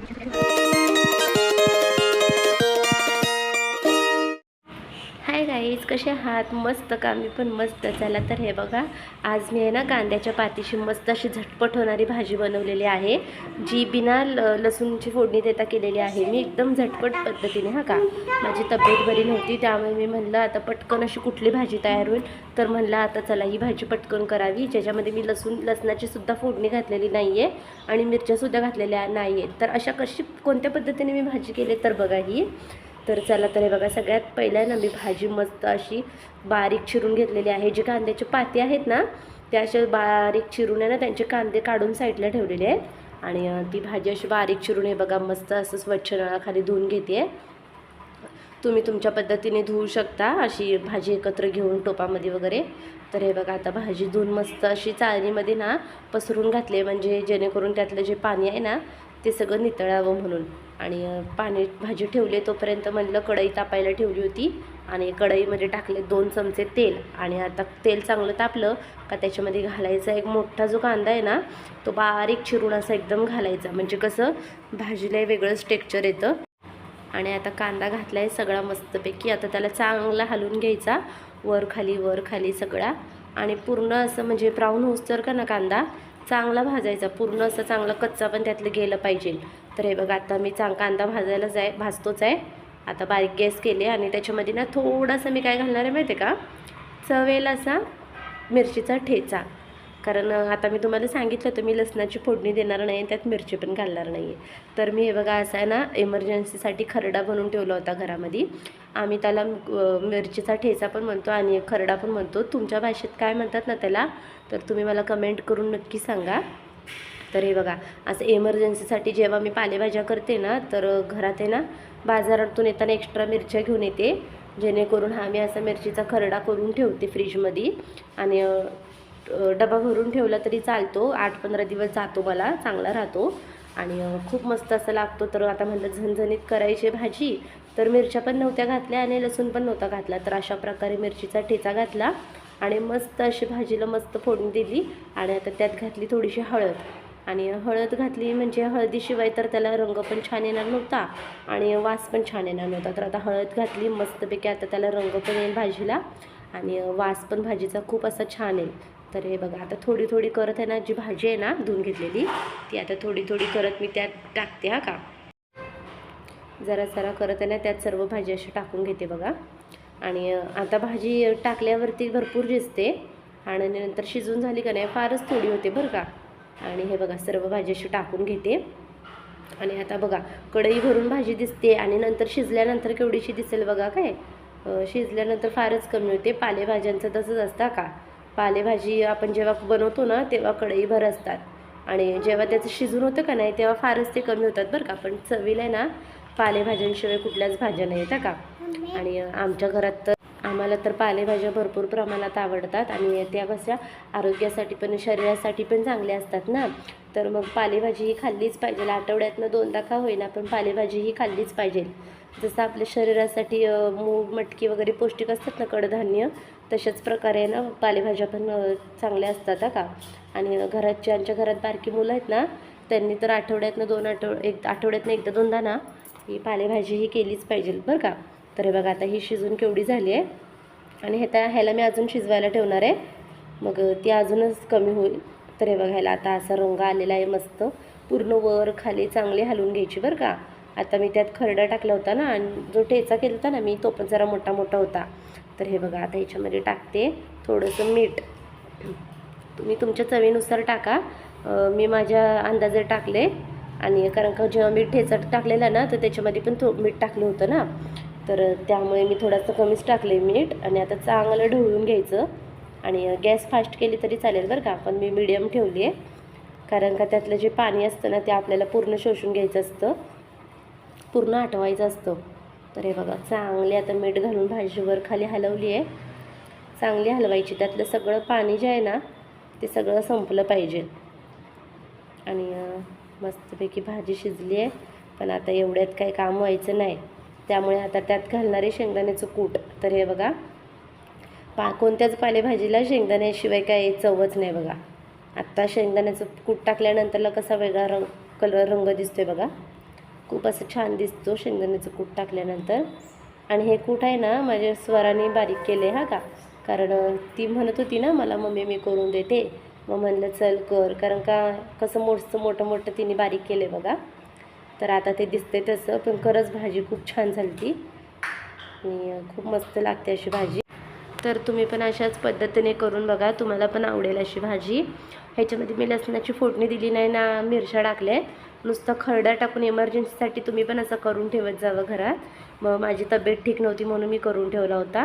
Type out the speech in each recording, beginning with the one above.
Thank you. Guys कसे आहात? मस्त का? मी पण मस्त. चला तर हे बघा आज मी आहे ना कांद्याच्या पातीशी मस्त अशी झटपट होणारी भाजी बनवलेली आहे जी बिना ल लसूणची फोडणी देता केलेली आहे. मी एकदम झटपट पद्धतीने हा का? माझी तब्येत बरी नव्हती त्यामुळे मी म्हणलं आता पटकन अशी कुठली भाजी तयार होईल? तर म्हणलं आता चला ही भाजी पटकन करावी. ज्याच्यामध्ये मी लसूण लसणाची सुद्धा फोडणी घातलेली नाही आहे आणि मिरच्यासुद्धा घातलेल्या नाही आहेत तर अशा कशी कोणत्या पद्धतीने मी भाजी केली तर बघा ही. तर चला तर हे बघा सगळ्यात पहिल्यांदा ना मी भाजी मस्त अशी बारीक चिरून घेतलेली आहे. जी कांद्याचे पाती आहेत ना त्या अशा बारीक चिरून आहे ना त्यांचे कांदे काढून साईडला ठेवलेले आहेत. आणि ती भाजी अशी बारीक चिरून हे बघा मस्त असं स्वच्छ नळाखाली धुवून घेते. तुम्ही तुमच्या पद्धतीने धुवू शकता अशी भाजी एकत्र घेऊन टोपामध्ये वगैरे. तर हे बघा आता भाजी धुवून मस्त अशी चाळणीमध्ये ना पसरून घातली म्हणजे जेणेकरून त्यातलं जे पाणी आहे ना ते सगळं नितळावं म्हणून. आणि पाणी भाजी ठेवले तोपर्यंत म्हणलं कढई तापायला ठेवली होती आणि कढईमध्ये टाकले दोन चमचे तेल आणि आता तेल चांगलं तापलं का त्याच्यामध्ये घालायचा एक मोठा जो कांदा आहे ना तो बारीक चिरून असा एकदम घालायचा. म्हणजे कसं भाजीला वेगळंच टेक्चर येतं. आणि आता कांदा घातला आहे सगळा मस्तपैकी. आता त्याला चांगला हलवून घ्यायचा. वर खाली वर खाली सगळा. आणि पूर्ण असं म्हणजे ब्राऊन होऊस का ना कांदा चांगला भाजायचा. पूर्ण असं चांगला कच्चा पण त्यातलं गेलं पाहिजे. तर हे बघा आता मी चांग कांदा भाजायला जाय भाजतोच आहे. आता बारीक गॅस केले आणि त्याच्यामध्ये ना थोडासा मी काय घालणार आहे माहिती आहे का? चवेल असा मिरचीचा ठेचा. कारण आता मी तुम्हाला सांगितलं होतं मी लसणाची फोडणी देणार नाही त्यात मिरची पण घालणार नाही आहे तर मी हे बघा असं आहे ना इमर्जन्सीसाठी खरडा बनवून ठेवला होता घरामध्ये. आम्ही त्याला मिरचीचा ठेचा पण म्हणतो आणि खरडा पण म्हणतो. तुमच्या भाषेत काय म्हणतात ना त्याला? तर तुम्ही मला कमेंट करून नक्की सांगा. तर हे बघा असं इमर्जन्सीसाठी जेव्हा मी पालेभाज्या करते ना तर घरात आहे ना बाजारातून येताना एक्स्ट्रा मिरच्या घेऊन येते. जेणेकरून हा मी असा मिरचीचा खरडा करून ठेवते फ्रीजमध्ये आणि डबा भरून ठेवला तरी चालतो. आठ पंधरा दिवस जातो मला चांगला राहतो. आणि खूप मस्त असं लागतो. तर आता म्हणलं झणझणीत करायची भाजी तर मिरच्या पण नव्हत्या घातल्या आणि लसूण पण नव्हता घातला. तर अशा प्रकारे मिरचीचा ठेचा घातला आणि मस्त अशी भाजीला मस्त फोडून दिली. आणि आता त्यात घातली थोडीशी हळद. आणि हळद घातली म्हणजे हळदीशिवाय तर त्याला रंग पण छान येणार नव्हता आणि वास पण छान येणार नव्हता. तर आता हळद घातली मस्तपैकी आता त्याला रंग पण येईल भाजीला आणि वास पण भाजीचा खूप असा छान येईल. तर हे बघा आता थोडी थोडी करत आहे ना जी भाजी आहे ना धुवून घेतलेली ती आता थोडी थोडी करत मी त्यात टाकते हा का? जरा जरा करत आहे ना त्यात सर्व भाजी अशी टाकून घेते बघा. आणि आता भाजी टाकल्यावरती भरपूर दिसते आणि नंतर शिजून झाली का नाही फारच थोडी होते बरं का. आणि हे बघा सर्व भाजी अशी टाकून घेते. आणि आता बघा कढई भरून भाजी दिसते आणि नंतर शिजल्यानंतर केवढीशी दिसेल बघा काय? शिजल्यानंतर फारच कमी होते. पालेभाज्यांचं तसंच असतं का? पालेभाजी आपण जेव्हा बनवतो ना तेव्हा कढईभर असतात. आणि जेव्हा त्याचं शिजून होतं का नाही तेव्हा फारच ते कमी होतात बरं का. पण चवीला आहे ना पालेभाज्यांशिवाय कुठल्याच भाज्या नाही येतात का? आणि आमच्या घरात तर आम्हाला तर पालेभाज्या भरपूर प्रमाणात आवडतात आणि त्या कशा आरोग्यासाठी पण शरीरासाठी पण चांगल्या असतात ना. तर मग पालेभाजी ही खाल्लीच पाहिजे. आठवड्यातनं दोनदा का होईना पण पालेभाजी ही खाल्लीच पाहिजे. जसं आपल्या शरीरासाठी मूग मटकी वगैरे पौष्टिक असतात ना कडधान्य तशाच प्रकारे ना पालेभाज्या पण चांगल्या असतात का. आणि घरात ज्यांच्या घरात बारकी मुलं आहेत ना त्यांनी तर आठवड्यातनं दोन आठव एक आठवड्यातनं एकदा दोनदा ना ही पालेभाजी ही केलीच पाहिजे बरं का. तर हे बघा आता ही शिजून केवढी झाली आहे. आणि हे त्या ह्याला मी अजून शिजवायला ठेवणार आहे. मग ती अजूनच कमी होईल. तर हे बघा ह्याला आता असा रंग आलेला आहे मस्त. पूर्ण वर खाली चांगली हलवून घ्यायची बरं का. आता मी त्यात खरडा टाकला होता ना आणि जो ठेचा केला होता ना मी तो पण जरा मोठा मोठा होता. तर हे बघा आता ह्याच्यामध्ये टाकते. थोडंसं मीठ. तुम्ही तुमच्या चवीनुसार टाका. मी माझ्या अंदाजे टाकले. आणि कारण का जेव्हा मी ठेचा टाकलेला ना तर त्याच्यामध्ये पण थो मीठ टाकलं होतं ना. तर त्यामुळे मी थोडंसं कमीच टाकले मीठ आणि आता चांगलं ढवळून घ्यायचं. आणि गॅस फास्ट केली तरी चालेल बरं का पण मी मिडियम ठेवली आहे. कारण का त्यातलं जे पाणी असतं ना ते आपल्याला पूर्ण शोषून घ्यायचं असतं. पूर्ण आठवायचं असतं. तर हे बघा चांगली आता मीठ घालून भाजीवर खाली हलवली आहे. चांगली हलवायची. त्यातलं सगळं पाणी जे आहे ना ते सगळं संपलं पाहिजे. आणि मस्तपैकी भाजी शिजली आहे. पण आता एवढ्यात काही काम व्हायचं नाही. त्यामुळे आता त्यात घालणारे शेंगदाण्याचं कूट. तर हे बघा. पा कोणत्याच पालेभाजीला शेंगदाण्याशिवाय काही चवच नाही बघा. आत्ता शेंगदाण्याचं कूट टाकल्यानंतरला कसा वेगळा रंग कलर रंग दिसतोय बघा. खूप असं छान दिसतो शेंगदाण्याचं कूट टाकल्यानंतर. आणि हे कूट आहे ना माझ्या स्वराने बारीक केले हा का? कारण ती म्हणत होती ना मला मम्मी मी करून देते. मग म्हणलं चल कर. कारण का कसं मोठं मोठं मोठं तिने बारीक केले बघा. तर आता ते दिसते तसं पण खरंच भाजी खूप छान झाली ती. आणि खूप मस्त लागते अशी भाजी. तर तुम्ही पण अशाच पद्धतीने करून बघा तुम्हाला पण आवडेल अशी भाजी. ह्याच्यामध्ये मी लसणाची फोडणी दिली नाही ना मिरच्या टाकल्या. आहेत नुसतं खरडा टाकून इमर्जन्सीसाठी तुम्ही पण असं करून ठेवत जावं घरात. मग माझी तब्येत ठीक नव्हती म्हणून मी करून ठेवला होता.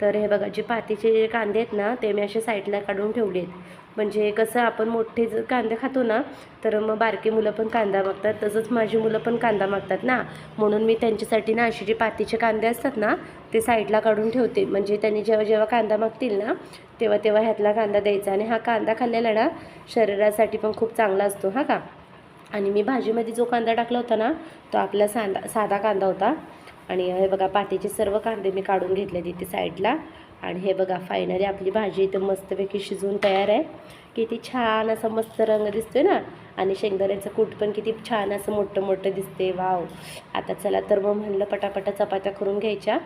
तर हे बघा जे पातीचे जे कांदे आहेत ना ते मी असे साईडला काढून ठेवले आहेत म्हणजे कसं आपण मोठे जर कांदे खातो ना तर मग बारकी मुलं पण कांदा मागतात तसंच माझी मुलं पण कांदा मागतात ना. म्हणून मी त्यांच्यासाठी ना असे जे पातीचे कांदे असतात ना ते साईडला काढून ठेवते. म्हणजे त्यांनी जेव्हा जेव्हा कांदा मागतील ना तेव्हा तेव्हा ह्यातला कांदा द्यायचा. आणि हा कांदा खाल्लेला ना शरीरासाठी पण खूप चांगला असतो हा का? आणि मी भाजीमध्ये जो कांदा टाकला होता ना तो आपला साधा साधा कांदा होता. आणि हे बघा पातीचे सर्व कांदे मी काढून घेतले तिथे साईडला. आणि हे बघा फायनली आपली भाजी इथं मस्तपैकी शिजवून तयार आहे. किती छान असा मस्त रंग दिसतोय ना? आणि शेंगदाण्याचं कूट पण किती छान असं मोठं मोठं दिसते वाव आता चला तर मग म्हणलं पटापटा चपात्या करून घ्यायच्या.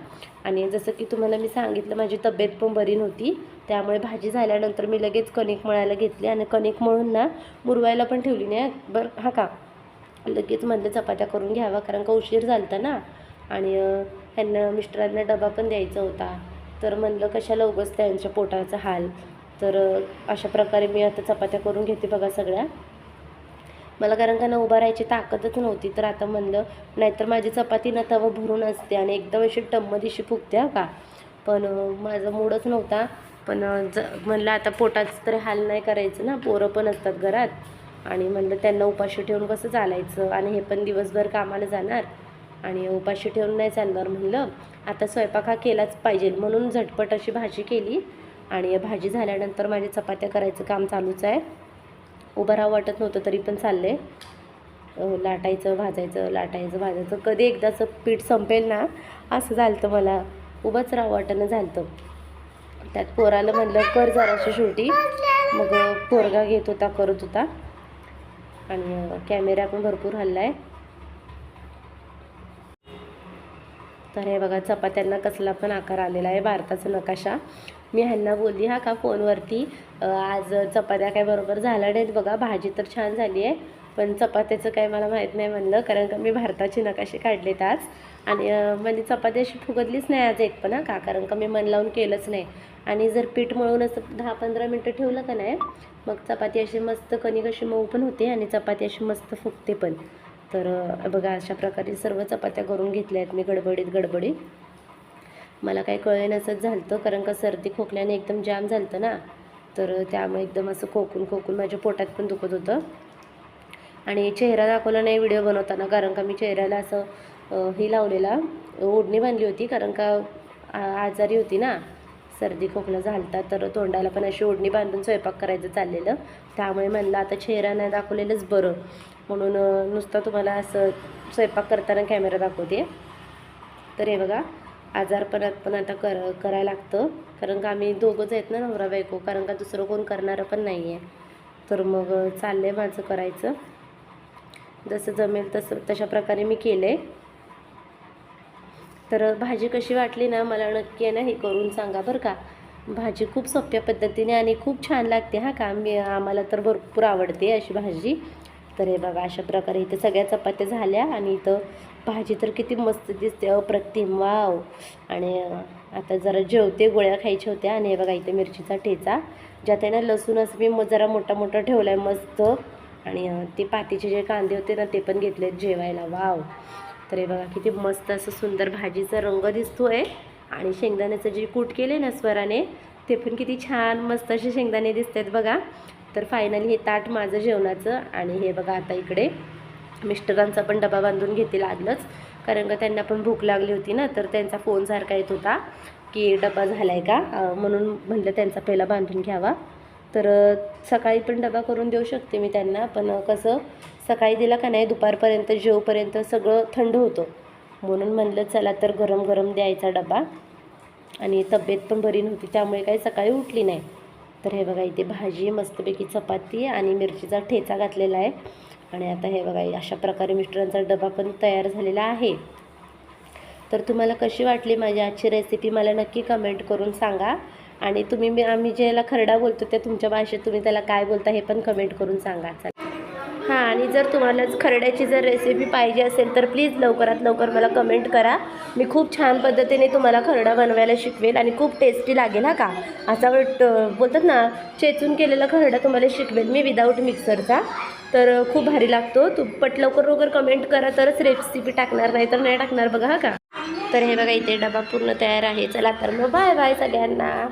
आणि जसं की तुम्हाला मी सांगितलं माझी तब्येत पण बरी नव्हती. त्यामुळे भाजी झाल्यानंतर मी लगेच कणिक मळायला घेतली. आणि कणिक मळून ना मुरवायला पण ठेवली नाही. बरं हा का? लगेच म्हणलं चपात्या करून घ्यावा कारण का उशीर झालता ना? आणि ह्यांना मिस्टरांना डबा पण द्यायचा होता. तर म्हणलं कशाला उगाच त्यांच्या पोटाचा हाल? तर अशा प्रकारे मी आता चपात्या करून घेते बघा सगळ्या. मला कारण का ना उभा राहायची ताकदच नव्हती तर आता म्हणलं नाहीतर माझी चपाती ना तवा भरून असते आणि एकदम अशी टम्म दिशी फुगते का? पण माझा मूडच नव्हता. पण ज म्हणलं आता पोटाचं तरी हाल नाही करायचं ना पोरं पण असतात घरात. आणि म्हणलं त्यांना उपाशी ठेवून कसं चालायचं? आणि हे पण दिवसभर कामाला जाणार. आणि उपाशी ठेवून नाही चालणार म्हणलं. आता स्वयंपाक हा केलाच पाहिजे. म्हणून झटपट अशी भाजी केली. आणि भाजी झाल्यानंतर माझ्या चपात्या करायचं काम चालूच आहे. उभं राहावं वाटत नव्हतं तरी पण चाललं आहे लाटायचं भाजायचं लाटायचं भाजायचं. कधी एकदाचं पीठ संपेल ना असं झालं मला. उभंच राहावं वाटणं झालं त्यात पोराला म्हणलं कर जराशी शेवटी. मग पोरगा घेत होता करत होता. आणि कॅमेरा पण भरपूर हल्ला आहे तर हे बघा चपात्यांना कसला पण आकार आलेला आहे भारताचा नकाशा. मी ह्यांना बोलली हा का फोनवरती? आज चपात्या काय बरोबर झाल्या नाहीत बघा भाजी तर छान झाली आहे पण चपात्याचं काय मला माहीत नाही म्हणलं कारण का मी भारताचे नकाशे काढलेत आज. आणि म्हणजे चपाती अशी फुगतलीच नाही आज एक पण हा का? कारण का मी मन लावून केलंच नाही. आणि जर पीठ मळून असं दहा पंधरा मिनटं ठेवलं का नाही मग चपाती अशी मस्त कणिक अशी मऊ पण होते आणि चपाती अशी मस्त फुगते पण. तर बघा अशा प्रकारे सर्व चपात्या करून घेतल्या आहेत मी गडबडीत गडबडीत. मला काही कळेनसंच झालं होतं कारण का सर्दी खोकल्याने एकदम जाम झालं ना. तर त्यामुळे एकदम असं खोकून खोकून माझ्या पोटात पण दुखत होतं. आणि चेहरा दाखवला नाही व्हिडिओ बनवताना कारण का मी चेहऱ्याला असं हे लावलेला ओढणी बांधली होती कारण का आजारी होती ना. सर्दी खोकला झालता तर तोंडाला पण अशी ओढणी बांधून स्वयंपाक करायचं चाललेलं. त्यामुळे म्हणलं आता चेहरा नाही दाखवलेलंच बरं. म्हणून नुसतं तुम्हाला असं स्वयंपाक करताना कॅमेरा दाखवते. तर हे बघा आजारपणात पण आता कर करायला लागतं. कारण का आम्ही दोघंच आहेत ना नवरा बायको कारण का दुसरं कोण करणारं पण नाही आहे तर मग चाललं आहे माझं करायचं. जसं जमेल तसं तशा प्रकारे मी केलं आहे तर भाजी कशी वाटली ना मला नक्की आहे ना हे करून सांगा बरं का. भाजी खूप सोप्या पद्धतीने आणि खूप छान लागते हा का. मी आम्हाला तर भरपूर आवडते अशी भाजी. तर हे बघा अशा प्रकारे इथं सगळ्या चपात्या झाल्या आणि इथं भाजी तर किती मस्त दिसते अप्रतिम वाव. आणि आता जरा जेवते गोळ्या खायच्या होत्या आणि हे बघा इथं मिरचीचा ठेचा ज्यात आहे ना लसूण असं मी मग जरा मोठा मोठा ठेवला आहे मस्त. आणि ते पातीचे जे कांदे होते ना ते पण घेतलेत जेवायला. वाव. तर हे बघा किती मस्त असं सुंदर भाजीचा रंग दिसतो आहे आणि शेंगदाण्याचं जे कूट केले ना स्वराने ते पण किती छान मस्त असे शेंगदाणे दिसत आहेत बघा. तर फायनली हे ताट माझं जेवणाचं आणि हे बघा आता इकडे मिस्टरांचा पण डबा बांधून घेते लागलंच कारण का त्यांना पण भूक लागली होती ना तर त्यांचा फोन सारखा येत होता की डबा झाला आहे का म्हणून म्हणलं त्यांचा पहिला बांधून घ्यावा. तर सकाळी पण डबा करून देऊ शकते मी त्यांना पण कसं सकाळी दिला का नाही दुपारपर्यंत जेवपर्यंत सगळं थंड होतं. म्हणून म्हणलं चला तर गरम गरम द्यायचा डबा. आणि तब्येत पण बरी नव्हती त्यामुळे काही सकाळी उठली नाही. तर हे बघा इथे भाजी मस्तपैकी चपाती आणि मिरचीचा ठेचा घातलेला आहे. आणि आता हे बघा अशा प्रकारे मिस्टरांचा डबा पण तयार झालेला आहे. तर तुम्हाला कशी वाटली माझी आजची रेसिपी मला नक्की कमेंट करून सांगा. आणि तुम्ही मी आम्ही ज्याला खरडा बोलतो ते तुमच्या भाषेत तुम्ही त्याला काय बोलता हे पण कमेंट करून सांगा. हां आणि जर तुम्हाला खरड्याची जर रेसिपी पाहिजे असेल तर प्लीज लवकरात लवकर मला कमेंट करा. मी खूप छान पद्धतीने तुम्हाला खरडा बनवायला शिकवेल आणि खूप टेस्टी लागेल हा का? असा वाट बोलतात ना चेचून केलेला खरडा तुम्हाला शिकवेल मी विदाऊट मिक्सरचा तर खूप भारी लागतो. तू पट लवकर कमेंट करा तरच रेसिपी टाकणार नाही तर नाही टाकणार बघा हा का? तर हे बघा इथे डबा पूर्ण तयार आहे. चला तर मग बाय बाय सगळ्यांना.